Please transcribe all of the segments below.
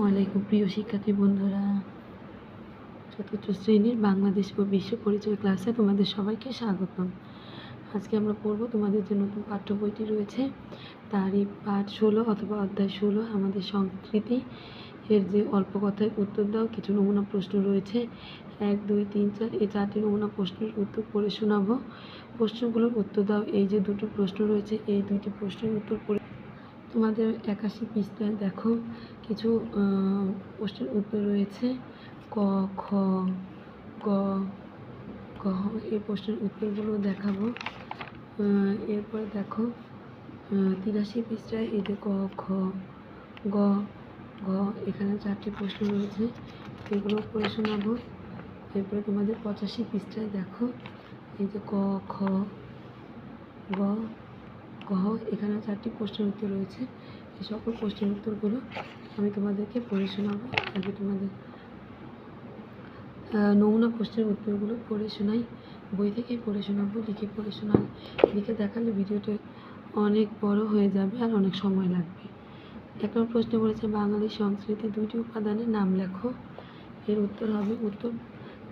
ওয়ালাইকুম প্রিয় শিক্ষার্থী বন্ধুরা। চতুর্থ শ্রেণির বাংলাদেশ ও বিশ্ব পরিচয় ক্লাসে তোমাদের সবাইকে স্বাগতম। আজকে আমরা পড়ব তোমাদের যে নতুন পাঠ্য বইটি রয়েছে, তারই পাঠ ষোলো অথবা অধ্যায় ষোলো। আমাদের সংস্কৃতি এর যে অল্প কথায় উত্তর দাও, কিছু নমুনা প্রশ্ন রয়েছে। এক, দুই, তিন, চার, এই চারটি নমুনা প্রশ্নের উত্তর পড়ে শোনাবো। প্রশ্নগুলোর উত্তর দাও, এই যে দুটো প্রশ্ন রয়েছে, এই দুটি প্রশ্নের উত্তর পড়ে তোমাদের একাশি পৃষ্ঠায় দেখো কিছু প্রশ্নের উত্তর রয়েছে। ক, খ, গ গ, এই প্রশ্নের উত্তরগুলো দেখাবো। এরপর দেখো তিরাশি পৃষ্ঠায় এই যে ক, খ, গ ঘ এখানে চারটি প্রশ্ন রয়েছে। এগুলো পড়ে শোনাবো। এরপরে তোমাদের পঁচাশি পৃষ্ঠায় দেখো, এই যে ক, খ, গ কহ এখানে চারটি প্রশ্নের উত্তর রয়েছে। এই সকল প্রশ্নের উত্তরগুলো আমি তোমাদেরকে পড়ে শোনাবো। আগে তোমাদের নমুনা প্রশ্নের উত্তরগুলো পড়ে শোনাই। বই থেকে পড়ে শোনাবো, লিখে পড়ে শোনাই। লিখে দেখালে ভিডিওটা অনেক বড় হয়ে যাবে আর অনেক সময় লাগবে। এক নম্বর প্রশ্ন বলেছে, বাঙালি সংস্কৃতি দুইটি উপাদানের নাম লেখো। এর উত্তর হবে উত্তর।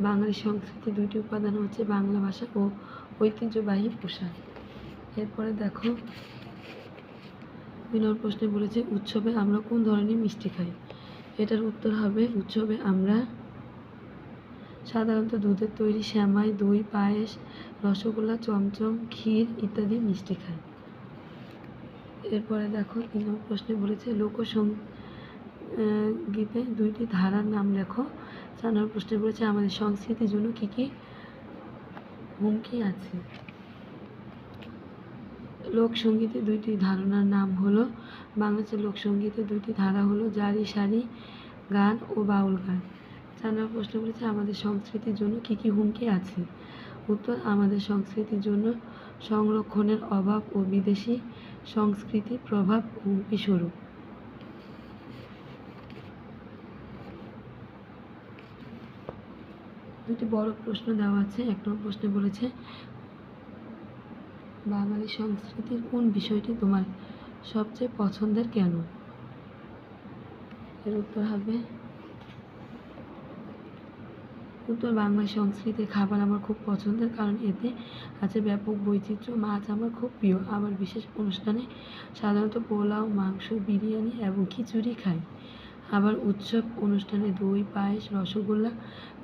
বাঙালি সংস্কৃতি দুইটি উপাদান হচ্ছে বাংলা ভাষা ও ঐতিহ্যবাহী পোশাক। এরপরে দেখো নম্বর প্রশ্নে বলেছে, উৎসবে আমরা কোন ধরনের মিষ্টি খাই? এটার উত্তর হবে, উৎসবে আমরা সাধারণত দুধের তৈরি শ্যামাই, দই, পায়েস, রসগোল্লা, চমচম, ক্ষীর ইত্যাদি মিষ্টি খাই। এরপরে দেখো তিন নম্বর প্রশ্নে বলেছে, লোকসং গীতে দুইটি ধারার নাম লেখো। চার নম্বর প্রশ্নে বলেছে, আমাদের সংস্কৃতির জন্য কী কী হুমকি আছে? লোকসঙ্গীতে দুইটি ধারণার নাম হলো, বাংলাদেশের লোকসঙ্গীতে দুইটি ধারা হলো জারি সারি গান ও বাউল গান। চার প্রশ্ন বলেছে আমাদের সংস্কৃতির জন্য কী কী হুমকি আছে? উত্তর, আমাদের সংস্কৃতির জন্য সংরক্ষণের অভাব ও বিদেশি সংস্কৃতির প্রভাব হুমকি স্বরূপ দুটি বড় প্রশ্ন দেওয়া আছে। এক নম্বর প্রশ্নে বলেছে বাঙালি সংস্কৃতির কোন বিষয়টি তোমার সবচেয়ে পছন্দের কেন? এর উত্তর হবে, উত্তর বাংলা সংস্কৃতির খাবার আমার খুব পছন্দের কারণ এতে আছে ব্যাপক বৈচিত্র্য। মাছ আমার খুব প্রিয়। আবার বিশেষ অনুষ্ঠানে সাধারণত পোলাও, মাংস, বিরিয়ানি এবং খিচুড়ি খাই। আবার উৎসব অনুষ্ঠানে দই, পায়েস, রসগোল্লা,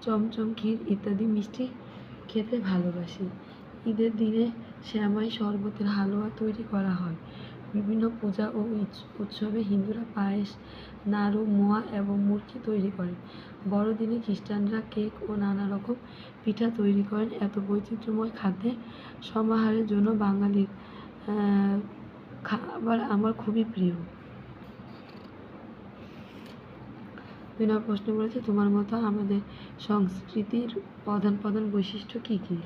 চমচম, ক্ষীর ইত্যাদি মিষ্টি খেতে ভালোবাসি। ঈদের দিনে শ্যামাই শরবতের হালুয়া তৈরি করা হয়। বিভিন্ন পূজা ও উৎস- উৎসবে হিন্দুরা পায়েস, নাড়ু, মোয়া এবং মুরগি তৈরি করেন বড়দিনে খ্রিস্টানরা কেক ও নানা রকম পিঠা তৈরি করেন। এত বৈচিত্র্যময় খাদ্যের সমাহারের জন্য বাঙালির খাবার আমার খুবই প্রিয়। দুই নম্বর প্রশ্ন বলেছে তোমার মতো আমাদের সংস্কৃতির প্রধান প্রধান বৈশিষ্ট্য কী কী?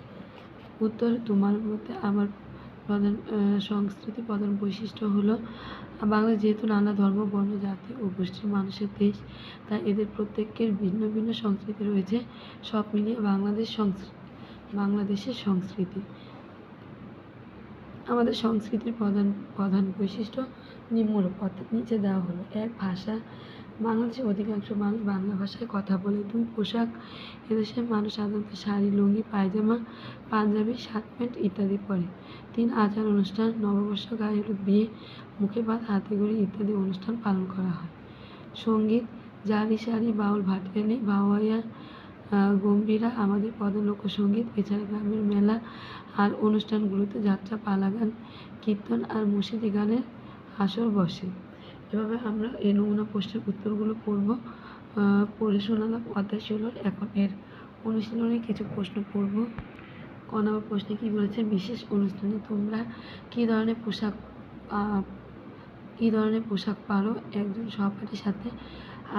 উত্তর তোমার মতে আমার প্রধান সংস্কৃতি প্রধান বৈশিষ্ট্য হলো বাংলা যেহেতু নানা ধর্ম, বর্ণ, জাতি ও গোষ্ঠীর মানুষের দেশ, তাই এদের প্রত্যেকের ভিন্ন ভিন্ন সংস্কৃতি রয়েছে। সব মিলিয়ে বাংলাদেশ সংস্কৃতি বাংলাদেশের সংস্কৃতি। আমাদের সংস্কৃতির প্রধান প্রধান বৈশিষ্ট্য নিম্নরূপ, অর্থাৎ নিচে দেওয়া হলো, এক ভাষা বাংলাদেশের অধিকাংশ মানুষ বাংলা ভাষায় কথা বলে। দুই পোশাক এদেশের মানুষ সাধারণত শাড়ি লুঙ্গি পায়জামা পাঞ্জাবি শার্ট প্যান্ট ইত্যাদি পরে। তিন আচার অনুষ্ঠান নববর্ষ গায়ে হলুদ বিয়ে মুখে ভাত হাতে ইত্যাদি অনুষ্ঠান পালন করা হয়। সংগীত জারি সারি বাউল ভাটিয়ালি বাউয়াইয়া আহ, গম্ভীরা আমাদের প্রধান লোকসঙ্গীত এছাড়া গ্রামের মেলা আর অনুষ্ঠানগুলোতে যাত্রা পালা গান কীর্তন আর মসজিদি গানের আসর বসে। এভাবে আমরা এই নমুনা প্রশ্নের উত্তরগুলো পড়ব পড়ে শোনালাম অধ্যায় এখন এর অনুশীলনে কিছু প্রশ্ন পড়ব। ক প্রশ্নে কী বলেছে, বিশেষ অনুষ্ঠানে তোমরা কী ধরনের পোশাক কী ধরনের পোশাক পারো? একজন সহপাঠীর সাথে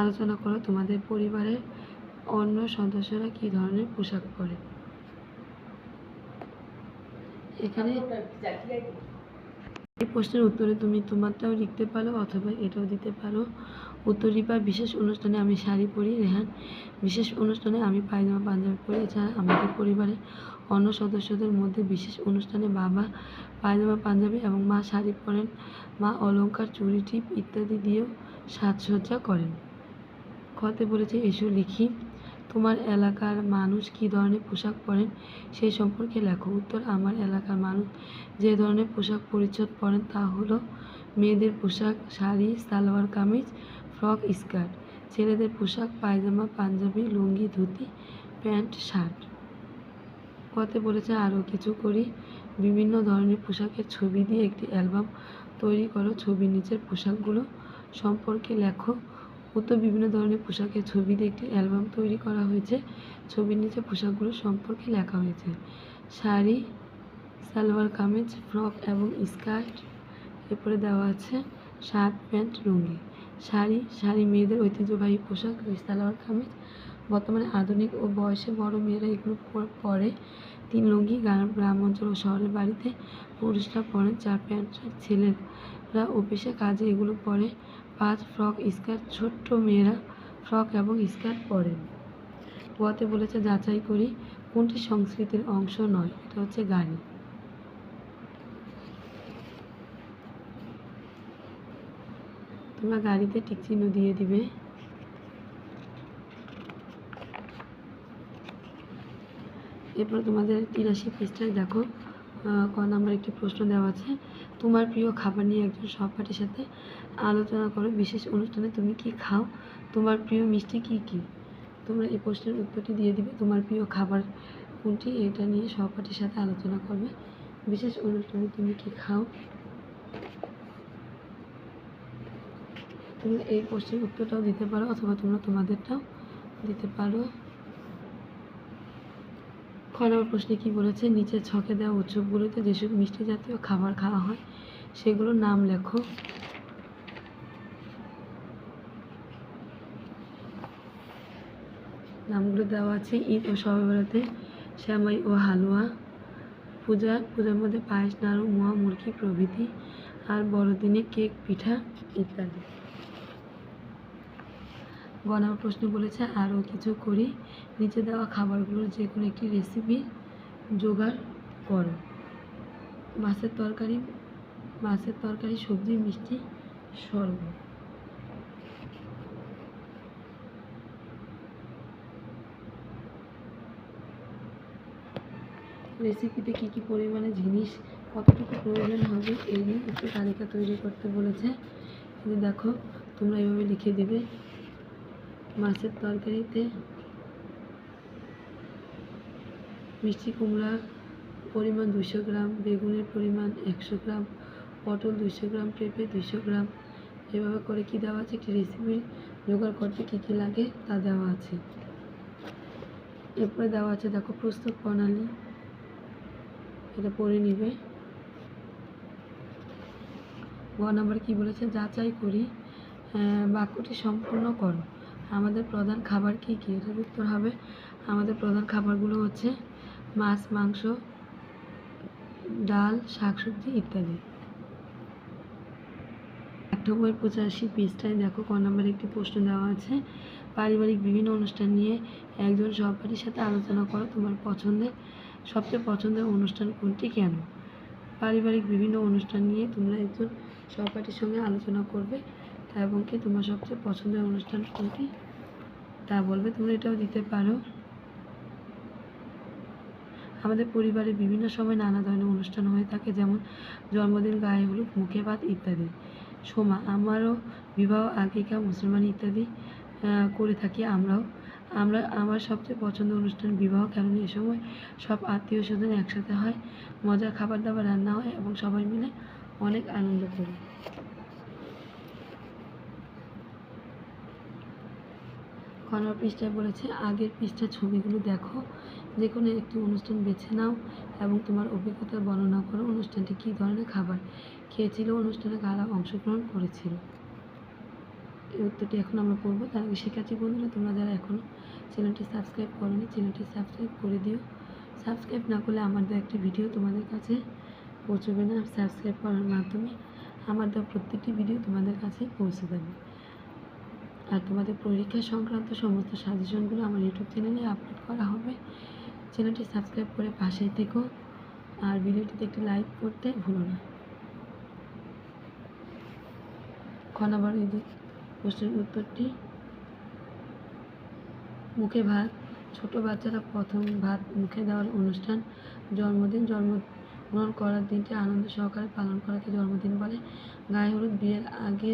আলোচনা করো। তোমাদের পরিবারের অন্য সদস্যরা কী ধরনের পোশাক পরে? এখানে এই প্রশ্নের উত্তরে তুমি তোমারটাও লিখতে পারো অথবা এটাও দিতে পারো। উত্তর রিপা বিশেষ অনুষ্ঠানে আমি শাড়ি পরি, রেহান। বিশেষ অনুষ্ঠানে আমি পায়জামা, পাঞ্জাবি পরি। এছাড়া আমাদের পরিবারের অন্য সদস্যদের মধ্যে বিশেষ অনুষ্ঠানে বাবা পায়জামা, পাঞ্জাবি এবং মা শাড়ি পরেন। মা অলংকার, চুড়ি, টিপ ইত্যাদি দিয়েও সাজসজ্জা করেন। খতে বলেছে, এসো লিখি। তোমার এলাকার মানুষ কী ধরনের পোশাক পরেন সেই সম্পর্কে লেখো। উত্তর, আমার এলাকার মানুষ যে ধরনের পোশাক পরিচ্ছদ পরেন তা হলো মেয়েদের পোশাক, শাড়ি, সালোয়ার, কামিজ, ফ্রক, স্কার্ট। ছেলেদের পোশাক, পায়জামা, পাঞ্জাবি, লুঙ্গি, ধুতি, প্যান্ট, শার্ট। কতে বলেছে আরও কিছু করি। বিভিন্ন ধরনের পোশাকের ছবি দিয়ে একটি অ্যালবাম তৈরি করো। ছবির নিচের পোশাকগুলো সম্পর্কে লেখো। উত্তর বিভিন্ন ধরনের পোশাকের ছবি দিয়ে একটি অ্যালবাম তৈরি করা হয়েছে। ছবির নিচে পোশাকগুলো সম্পর্কে লেখা হয়েছে। শাড়ি, সালোয়ার কামিজ, ফ্রক এবং স্কার্ট। এরপরে দেওয়া আছে শার্ট, প্যান্ট, লুঙ্গি। শাড়ি শাড়ি মেয়েদের ঐতিহ্যবাহী পোশাক, সালোয়ার কামিজ। বর্তমানে আধুনিক ও বয়সে বড় মেয়েরা এগুলো পর- তিন লুঙ্গি গ্রাম অঞ্চল ও শহরের বাড়িতে পুরুষরা পরেন চার প্যান্ট ছেলেরা। অফিসে কাজে এগুলো পরে পাঁচ ফ্রক স্কার্ট, ছোট্ট মেয়েরা ফ্রক এবং স্কার্ট পরেন গোয়াতে বলেছে, যাচাই করি কোনটি সংস্কৃতির অংশ নয়, এটা হচ্ছে গাড়ি। তোমরা গাড়িতে টিক চিহ্ন দিয়ে দিবে। এরপর তোমাদের তিরাশি পৃষ্ঠায় দেখো ক নাম্বার একটি প্রশ্ন দেওয়া আছে। তোমার প্রিয় খাবার নিয়ে একজন সহপাঠীর সাথে আলোচনা করো। বিশেষ অনুষ্ঠানে তুমি কি খাও? তোমার প্রিয় মিষ্টি কি কি? তোমরা এই প্রশ্নের উত্তরটি দিয়ে দিবে। তোমার প্রিয় খাবার কোনটি? এটা নিয়ে সহপাঠীর সাথে আলোচনা করবে। বিশেষ অনুষ্ঠানে তুমি কি খাও? তোমরা এই প্রশ্নের উত্তরটাও দিতে পারো, অথবা তোমরা তোমাদেরটাও দিতে পারো। খ নম্বর প্রশ্নে কি বলেছে? নিচের ছকে দেওয়া উৎসবগুলোতে যেসব মিষ্টি জাতীয় খাবার খাওয়া হয়, সেগুলোর নাম লেখো। নামগুলো দেওয়া আছে, ঈদ ও সবে বেড়াতে শ্যামাই ও হালুয়া। পূজা, পূজার মধ্যে পায়েস, নাড়ু, মোয়া, মুরগি প্রভৃতি। আর বড়দিনে কেক, পিঠা ইত্যাদি। গণার প্রশ্ন বলেছে, আরও কিছু করি। নিচে দেওয়া খাবারগুলোর যে কোনো একটি রেসিপি জোগাড় করো। মাছের তরকারি মাছের তরকারি, সবজি, মিষ্টি, শরবত। রেসিপিতে কী কী পরিমাণে জিনিস, কতটুকু প্রয়োজন হবে, এই নিয়ে একটু তালিকা তৈরি করতে বলেছে। দেখো, তোমরা এভাবে লিখে দেবে, মাছের তরকারিতে মিষ্টি কুমড়ার পরিমাণ দুশো গ্রাম, বেগুনের পরিমাণ একশো গ্রাম, পটল দুশো গ্রাম, পেঁপে দুশো গ্রাম। এভাবে করে কি দেওয়া আছে? একটি রেসিপি জোগাড় করতে কী কী লাগে তা দেওয়া আছে। এরপরে দেওয়া আছে, দেখো, প্রস্তুত প্রণালী। এটা পড়ে নিবে। গ নাম্বার কি বলেছে? যাচাই করি। বাক্যটি সম্পূর্ণ করো। আমাদের প্রধান খাবার কি কি? এটার উত্তর হবে, আমাদের প্রধান খাবারগুলো হচ্ছে মাছ, মাংস, ডাল, শাকসবজি ইত্যাদি। বইয়ের পঁচাশি পৃষ্ঠায় দেখো, ক নম্বরে একটি প্রশ্ন দেওয়া আছে। পারিবারিক বিভিন্ন অনুষ্ঠান নিয়ে একজন সহপাঠীর সাথে আলোচনা করো, তোমার পছন্দের, সবচেয়ে পছন্দের অনুষ্ঠান কোনটি, কেন? পারিবারিক বিভিন্ন অনুষ্ঠান নিয়ে তোমরা একজন সহপাঠীর সঙ্গে আলোচনা করবে এবং কি তোমার সবচেয়ে পছন্দের অনুষ্ঠান কোনটি, তা বলবে। তোমরা এটাও দিতে পারো। আমাদের পরিবারে বিভিন্ন সময় নানা ধরনের অনুষ্ঠান হয়ে থাকে, যেমন জন্মদিন, গায়ে হলুদ, মুখে ভাত ইত্যাদি। সোমা, আমারও বিবাহ আকিকা মুসলমান ইত্যাদি করে থাকি আমরাও। আমরা, আমার সবচেয়ে পছন্দের অনুষ্ঠান বিবাহ, কারণ এ সময় সব আত্মীয় স্বজন একসাথে হয়, মজার খাবার দাবার, রান্না হয় এবং সবাই মিলে অনেক আনন্দ করি। কর্নার পৃষ্ঠায় বলেছে, আগের পৃষ্ঠার ছবিগুলো দেখো যে কোনো একটি অনুষ্ঠান বেছে নাও এবং তোমার অভিজ্ঞতা বর্ণনা করো অনুষ্ঠানটি কী ধরনের খাবার খেয়েছিল, অনুষ্ঠানে কারা অংশগ্রহণ করেছিল? এই উত্তরটি এখন আমরা পড়ব। তার আগে শিক্ষার্থী বন্ধুরা, তোমরা যারা এখনও চ্যানেলটি সাবস্ক্রাইব করোনি, চ্যানেলটি সাবস্ক্রাইব করে দিও। সাবস্ক্রাইব না করলে আমার দেওয়া একটি ভিডিও তোমাদের কাছে পৌঁছবে না। সাবস্ক্রাইব করার মাধ্যমে আমার দেওয়া প্রত্যেকটি ভিডিও তোমাদের কাছে পৌঁছে যাবে আর তোমাদের পরীক্ষা সংক্রান্ত সমস্ত সাজেশনগুলো আমার ইউটিউব চ্যানেলে আপলোড করা হবে। চ্যানেলটি সাবস্ক্রাইব করে পাশেই থেকো। আর ভিডিওটিতে একটি লাইক করতে ভুলো না। খ নাম্বার এই প্রশ্নের উত্তরটি। মুখে ভাত, ছোট বাচ্চারা প্রথম ভাত মুখে দেওয়ার অনুষ্ঠান, জন্মদিন, জন্মগ্রহণ করার দিনটি আনন্দ সহকারে পালন করাকে জন্মদিন বলে। গায়ে হলুদ, বিয়ের আগে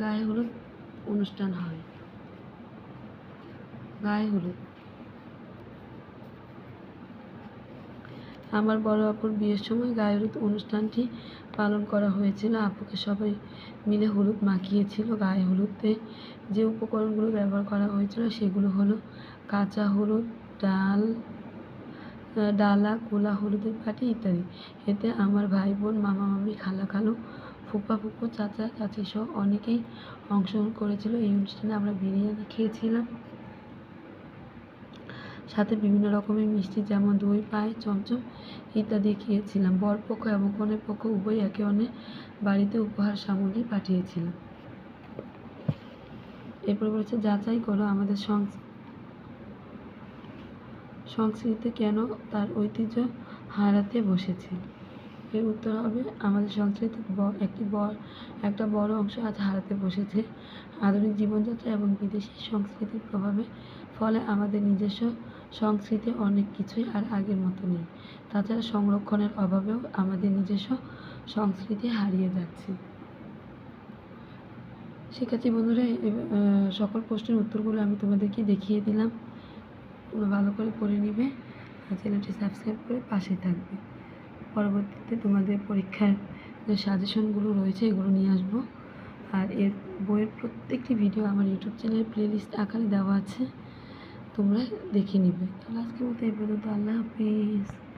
গায়ে হলুদ অনুষ্ঠান হয়। গায়ে হলুদ। আমার বড় আপুর বিয়ের সময় গায়ে হলুদ অনুষ্ঠানটি পালন করা হয়েছিল। আপুকে সবাই মিলে হলুদ মাখিয়েছিল। গায়ে হলুদে যে উপকরণগুলো ব্যবহার করা হয়েছিল সেগুলো হলো কাঁচা হলুদ, ডাল ডালা, কোলা হলুদের পাটি ইত্যাদি। এতে আমার ভাই বোন, মামা, মামি, খালা খালু ফুপা ফুপু চাচা চাচি সহ অনেকেই অংশগ্রহণ করেছিল এই অনুষ্ঠানে। আমরা বিরিয়ানি খেয়েছিলাম। সাথে বিভিন্ন রকমের মিষ্টি, যেমন দই পায়ে চমচম ইত্যাদি খেয়েছিলাম। বরপক্ষ এবং কনের পক্ষ উভয় একে অন্যের বাড়িতে উপহার সামগ্রী পাঠিয়েছিলাম। এরপর বলেছে যাচাই করো আমাদের সংস সংস্কৃতি কেন তার ঐতিহ্য হারাতে বসেছে? এর উত্তর হবে, আমাদের সংস্কৃতির ব- একটি বড়, একটা বড় অংশ আজ হারাতে বসেছে। আধুনিক জীবনযাত্রা এবং বিদেশি সংস্কৃতির প্রভাবে ফলে আমাদের নিজস্ব সংস্কৃতি অনেক কিছুই আর আগের মতো নেই। তাছাড়া সংরক্ষণের অভাবেও আমাদের নিজস্ব সংস্কৃতি হারিয়ে যাচ্ছে। শিক্ষার্থী বন্ধুরা সকল প্রশ্নের উত্তরগুলো আমি তোমাদেরকে দেখিয়ে দিলাম। তোমরা ভালো করে পড়ে নিবে আর চ্যানেলটি সাবস্ক্রাইব করে পাশে থাকবে। পরবর্তীতে তোমাদের পরীক্ষার যে সাজেশনগুলো রয়েছে, এগুলো নিয়ে আসব। আর এর বইয়ের প্রত্যেকটি ভিডিও আমার ইউটিউব চ্যানেলের প্লেলিস্ট আকারে দেওয়া আছে। তোমরা দেখে নিবে। তাহলে আজকের মতো এই পর্যন্ত। আল্লাহ হাফিজ।